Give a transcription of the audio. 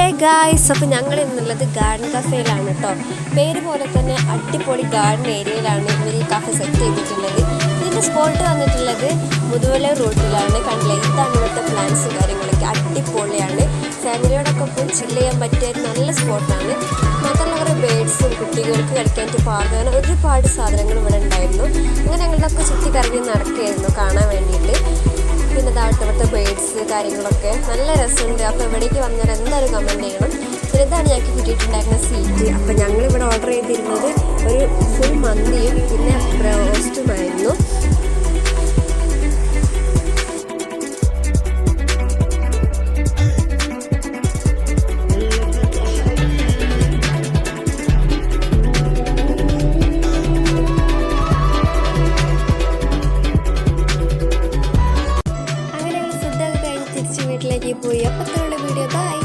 Hey guys അപ്പോൾ ഞങ്ങൾ ഇന്നുള്ളത് ഗാർഡൻ കഫേയിലാണ് കേട്ടോ പേര് പോലെ തന്നെ അടിപൊളി ഗാർഡൻ ഏരിയയിലാണ് ഇവർ ഈ കഫേ സെറ്റ് ചെയ്തിട്ടുള്ളത്. ഇതിന്റെ സ്പോട്ട് വന്നിട്ടുള്ളത് മുതുവല റോഡിലാണ്. കണ്ടില്ലേ? ഇതാണ് ഇവിടുത്തെ പ്ലാൻസ് കാര്യങ്ങളൊക്കെ. അടിപൊളിയാണ്. ഫാമിലിയോടൊക്കെ പോയി ചില്ല് ചെയ്യാൻ പറ്റിയ നല്ല സ്പോട്ടാണ് മാത്രമല്ല കുറേ ബേഡ്സും കുട്ടികൾക്ക് പാർക്ക് അങ്ങനെ ഒരുപാട് സാധനങ്ങൾ ഇവിടെ ഉണ്ടായിരുന്നു. ഇവിടുത്തെ ബേഡ്സ് കാര്യങ്ങളൊക്കെ നല്ല രസമുണ്ട്. അപ്പോൾ ഇവിടേക്ക് വന്നാൽ എന്തായാലും കമന്റ് ചെയ്യണം. പിന്നെ ഇതാണ് ഞങ്ങൾക്ക് കിട്ടിയിട്ടുണ്ടായിരുന്ന സീറ്റ് അപ്പോൾ ഞങ്ങളിവിടെ ഓർഡർ ചെയ്തിരുന്നത് ഒരു ഫുൾ മന്തിയും പിന്നെ ബ്രോസ്റ്റുമായിരുന്നു lagi bu ya petra lebih dia bye